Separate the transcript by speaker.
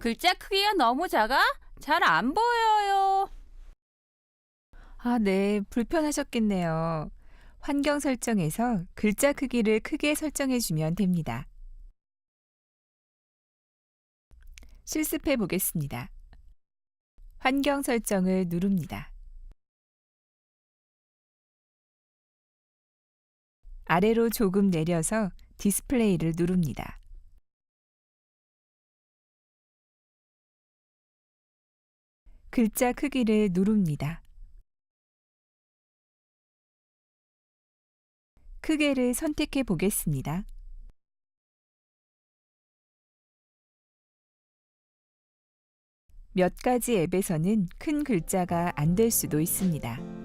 Speaker 1: 글자 크기가 너무 작아? 잘 안 보여요.
Speaker 2: 아, 네. 불편하셨겠네요. 환경 설정에서 글자 크기를 크게 설정해 주면 됩니다. 실습해 보겠습니다. 환경 설정을 누릅니다. 아래로 조금 내려서 디스플레이를 누릅니다. 글자 크기를 누릅니다. 크게를 선택해 보겠습니다. 몇 가지 앱에서는 큰 글자가 안 될 수도 있습니다.